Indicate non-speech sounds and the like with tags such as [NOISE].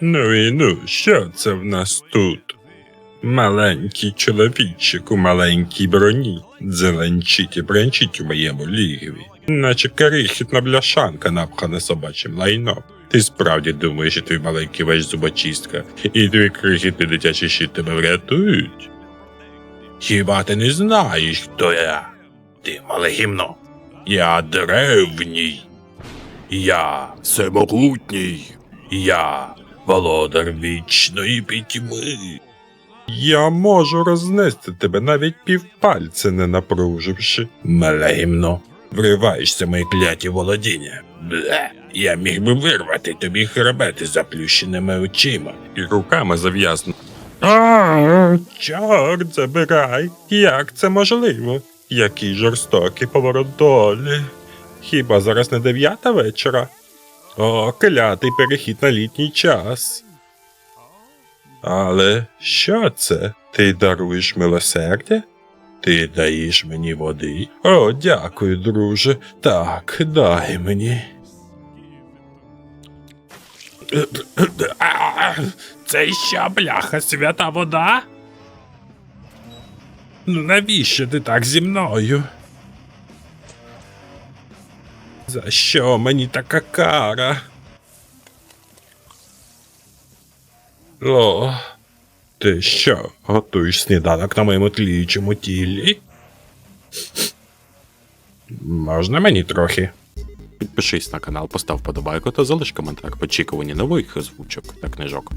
Ну і ну, що це в нас тут? Маленький чоловічик у маленькій броні дзеленчить і бренчить у моєму лігві, наче крихітна бляшанка напхана собачим лайном. Ти справді думаєш, що твій маленький весь зубочистка і твій крихітний дитячий щит тебе врятують? Хіба ти не знаєш, хто я? Ти мале гімно. Я древній. Я всемогутній. Я володар вічної пітьми. Я можу рознести тебе навіть півпальця не напруживши. Мале гімно. Вриваєшся мої кляті володіння. Бле. Я міг би вирвати тобі хребет заплющеними очима і руками зав'язно. А, чорт забирай. Як це можливо? Який жорстокий поворот долі. Хіба зараз не дев'ята вечора? О, клятий перехід на літній час. Але що це? Ти даруєш милосердя? Ти даєш мені води? О, дякую, друже. Так, дай мені. [COUGHS] Це що, бляха, свята вода? Ну навіщо ти так зі мною? За що мені така кара? О, ти що, готуєш сніданок на моєму тліючому тілі? Можна мені трохи? Підпишись на канал, постав подобайку та залиш коментар в очікуванні нових озвучок та книжок.